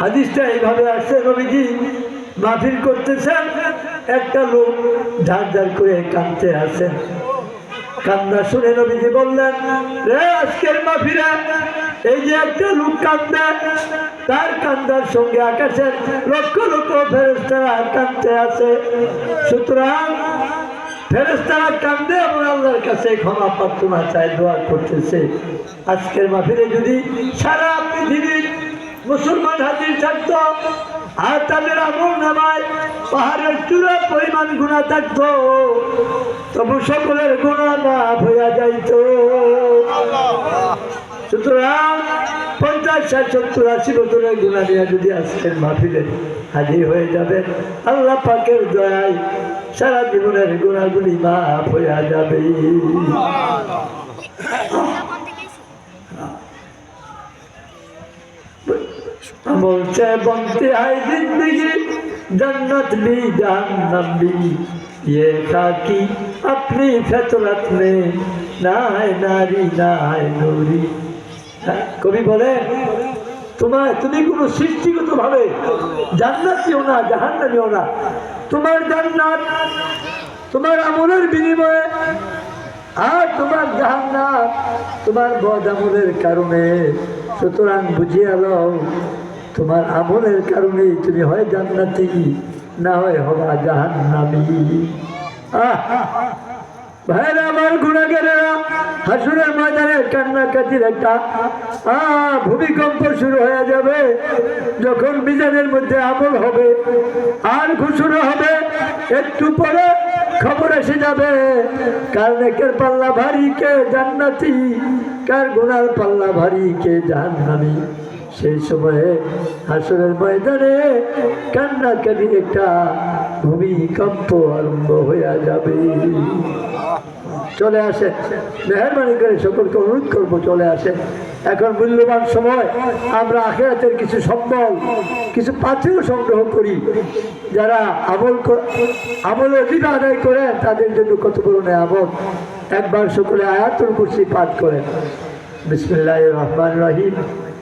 হাদিসটা এইভাবে আসছে নবীজি, মাহফিল করতেছেন, একটা লোক ঝাড় ঝাড় করে কাঁদতে আছেন কান্দা শুনে নবীজি বললেন, রে আজকের মাফিরা এই যে একটা লোক কান্দে তার কান্দার সঙ্গে আকাশের লক্ষ লক্ষ ফেরেস্তারা কান্দতে আছে সুতরাং ফেরেস্তারা কান্দে এবং আল্লাহর কাছে ক্ষমা প্রার্থনা চায় দোয়া করতেছে। আজকের মাহফিলে যদি সারা মুসলমান হাজির থাকতো, আর তাদের আমল নামায় পাহাড়ের চূড়া পরিমাণ গুণা থাকতো। তবু সকলের গুণা মাফ হইয়া যাইত। সুতরাং পঞ্চাশ ষাট সত্তর আশি বছরের গুণা নিয়ে যদি আজকের মাহফিলে হাজির হয়ে যাবে আল্লাহ পাকের দয়ায় সারা জীবনের গুণাগুলি মাফ হইয়া যাবে। বলছে বলতে হয় জিন্দগি जन्नत भी जहन्नम भी ये खाकी अपनी फतरत में ना है नारी ना है नूरी হ্যাঁ, কবি বলে তোমার তুমি কোনো সৃষ্টিগত ভাবে জান্নাতিও না জাহান্নামিও না তোমার জান্নাত তোমার আমলের বিনিময়ে আর তোমার জাহান্নাত তোমার বদ আমলের কারণে সুতরাং বুঝিয়ে লও তোমার আমলের কারণেই তুমি হয় জান্নাতি, না হয় হবা আমার গুণাগারেরা, হাসুরের একটা ভূমিকম্প শুরু হয়ে যাবে। যখন মিজানের মধ্যে আমল হবে, আর ঘুষুরো হবে, একটু পরে খবর এসে যাবে, কার নেকের পাল্লা ভারী, কে জান্নাতি, কার গুনার পাল্লা ভারী, কে জাহান্নামি। সেই সময়ে হাসরের ময়দানে কান্নাকাটি একটা ভূমিকম্প আরম্ভ হইয়া যাবে। চলে আসে। মেহরবানি করে সকলকে অনুরোধ করব, চলে আসে। এখন মূল্যবান সময়। আমরা আখেরাতের কিছু সম্বল, কিছু পাথেও সংগ্রহ করি। যারা আমল আমলে অধিকার আদায় করেন তাদের জন্য কত বড় আমল একবার সকলে আয়াতুল কুরসি পাঠ করেন। বিসমিল্লাহ রহমান রহিম।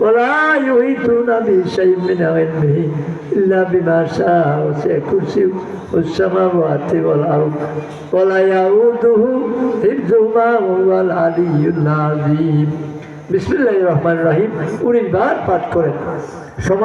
ولا يحيطون بشيء من علمه إلا بما شاء وسع كرسيه السماوات والأرض ولا يؤوده حفظهما وهو العلي العظيم বিসমিল্লাহির রহমানির রহিম উনিশ বার পাঠ করেন সময়